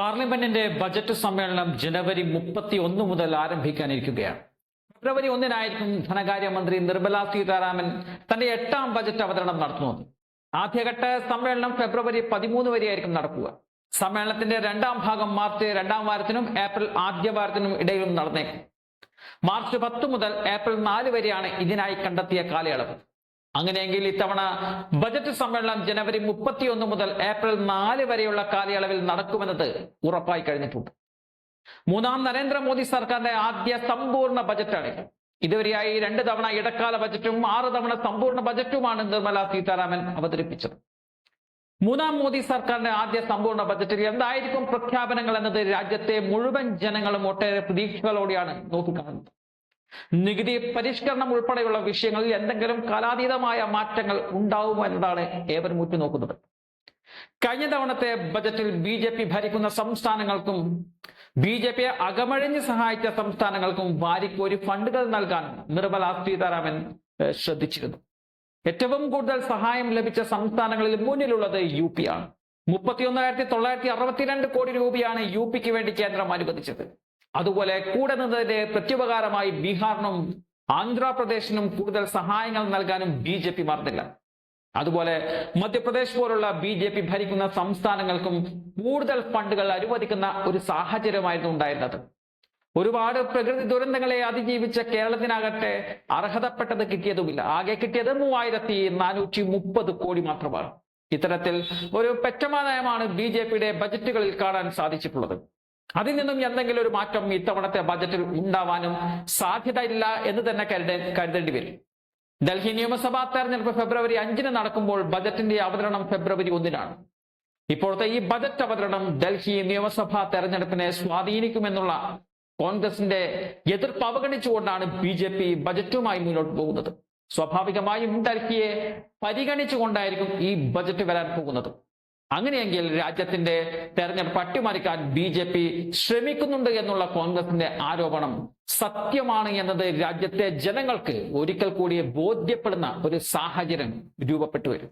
പാർലമെന്റിന്റെ ബജറ്റ് സമ്മേളനം ജനുവരി മുപ്പത്തി ഒന്ന് മുതൽ ആരംഭിക്കാനിരിക്കുകയാണ്. ഫെബ്രുവരി ഒന്നിനായിരിക്കും ധനകാര്യമന്ത്രി നിർമ്മല സീതാരാമൻ തന്റെ എട്ടാം ബജറ്റ് അവതരണം നടത്തുന്നത്. ആദ്യഘട്ട സമ്മേളനം ഫെബ്രുവരി പതിമൂന്ന് വരെയായിരിക്കും നടക്കുക. സമ്മേളനത്തിന്റെ രണ്ടാം ഭാഗം മാർച്ച് രണ്ടാം വാരത്തിനും ഏപ്രിൽ ആദ്യ വാരത്തിനും ഇടയിലും നടന്നേക്കും. മാർച്ച് പത്ത് മുതൽ ഏപ്രിൽ നാല് വരെയാണ് ഇതിനായി കണ്ടെത്തിയ കാലയളവ്. അങ്ങനെയെങ്കിൽ ഇത്തവണ ബജറ്റ് സമ്മേളനം ജനുവരി മുപ്പത്തിയൊന്ന് മുതൽ ഏപ്രിൽ നാല് വരെയുള്ള കാലയളവിൽ നടക്കുമെന്നത് ഉറപ്പായി കഴിഞ്ഞിട്ടുണ്ട്. മൂന്നാം നരേന്ദ്രമോദി സർക്കാരിന്റെ ആദ്യ സമ്പൂർണ ബജറ്റാണ്. ഇതുവരെയായി രണ്ട് തവണ ഇടക്കാല ബജറ്റും ആറ് തവണ സമ്പൂർണ ബജറ്റുമാണ് നിർമ്മല സീതാരാമൻ അവതരിപ്പിച്ചത്. മൂന്നാം മോദി സർക്കാരിന്റെ ആദ്യ സമ്പൂർണ ബജറ്റിൽ എന്തായിരിക്കും പ്രഖ്യാപനങ്ങൾ എന്നത് രാജ്യത്തെ മുഴുവൻ ജനങ്ങളും ഒട്ടേറെ പ്രതീക്ഷകളോടെയാണ് നോക്കിക്കാണുന്നത്. നികുതി പരിഷ്കരണം ഉൾപ്പെടെയുള്ള വിഷയങ്ങളിൽ എന്തെങ്കിലും കാലാതീതമായ മാറ്റങ്ങൾ ഉണ്ടാവുമോ എന്നതാണ് ഏവരും ഉറ്റുനോക്കുന്നത്. കഴിഞ്ഞ തവണത്തെ ബജറ്റിൽ ബി ജെ പി ഭരിക്കുന്ന സംസ്ഥാനങ്ങൾക്കും ബി ജെ പിയെ അകമഴിഞ്ഞ് സഹായിച്ച സംസ്ഥാനങ്ങൾക്കും വാരിക്കോരി ഫണ്ടുകൾ നൽകാൻ നിർമ്മല സീതാരാമൻ ശ്രദ്ധിച്ചിരുന്നു. ഏറ്റവും കൂടുതൽ സഹായം ലഭിച്ച സംസ്ഥാനങ്ങളിൽ മുന്നിലുള്ളത് യു പി ആണ്. മുപ്പത്തിയൊന്നായിരത്തി തൊള്ളായിരത്തി അറുപത്തിരണ്ട് കോടി രൂപയാണ് യു പിക്ക് വേണ്ടി കേന്ദ്രം അനുവദിച്ചത്. അതുപോലെ കൂടെ നിന്നതിന്റെ പ്രത്യുപകാരമായി ബീഹാറിനും ആന്ധ്രാപ്രദേശിനും കൂടുതൽ സഹായങ്ങൾ നൽകാനും ബി ജെ പി മറന്നില്ല. അതുപോലെ മധ്യപ്രദേശ് പോലുള്ള ബി ജെ പി ഭരിക്കുന്ന സംസ്ഥാനങ്ങൾക്കും കൂടുതൽ ഫണ്ടുകൾ അനുവദിക്കുന്ന ഒരു സാഹചര്യമായിരുന്നു ഉണ്ടായിരുന്നത്. ഒരുപാട് പ്രകൃതി ദുരന്തങ്ങളെ അതിജീവിച്ച കേരളത്തിനാകട്ടെ അർഹതപ്പെട്ടത് കിട്ടിയതുമില്ല. ആകെ കിട്ടിയത് മൂവായിരത്തി നാനൂറ്റി മുപ്പത് കോടി മാത്രമാണ്. ഇത്തരത്തിൽ ഒരു പെറ്റമാനയമാണ് ബി ജെ പിയുടെ ബജറ്റുകളിൽ കാണാൻ സാധിച്ചിട്ടുള്ളത്. അതിൽ നിന്നും എന്തെങ്കിലും ഒരു മാറ്റം ഇത്തവണത്തെ ബജറ്റിൽ ഉണ്ടാവാനും സാധ്യത ഇല്ല എന്ന് തന്നെ കരുത കരുതേണ്ടി വരും. ഡൽഹി നിയമസഭാ തെരഞ്ഞെടുപ്പ് ഫെബ്രുവരി അഞ്ചിന് നടക്കുമ്പോൾ ബജറ്റിന്റെ അവതരണം ഫെബ്രുവരി ഒന്നിനാണ്. ഇപ്പോഴത്തെ ഈ ബജറ്റ് അവതരണം ഡൽഹി നിയമസഭാ തെരഞ്ഞെടുപ്പിനെ സ്വാധീനിക്കുമെന്നുള്ള കോൺഗ്രസിന്റെ എതിർപ്പ് അവഗണിച്ചുകൊണ്ടാണ് ബി ജെ പി ബജറ്റുമായി മുന്നോട്ട് പോകുന്നത്. സ്വാഭാവികമായും ഡൽഹിയെ പരിഗണിച്ചുകൊണ്ടായിരിക്കും ഈ ബജറ്റ് വരാൻ പോകുന്നത്. അങ്ങനെയെങ്കിൽ രാജ്യത്തിന്റെ തെരഞ്ഞെടുപ്പ് അട്ടിമറിക്കാൻ ബി ജെ പി ശ്രമിക്കുന്നുണ്ട് എന്നുള്ള കോൺഗ്രസിന്റെ ആരോപണം സത്യമാണ് എന്നത് രാജ്യത്തെ ജനങ്ങൾക്ക് ഒരിക്കൽ കൂടി ബോധ്യപ്പെടുന്ന ഒരു സാഹചര്യം രൂപപ്പെട്ടു വരും.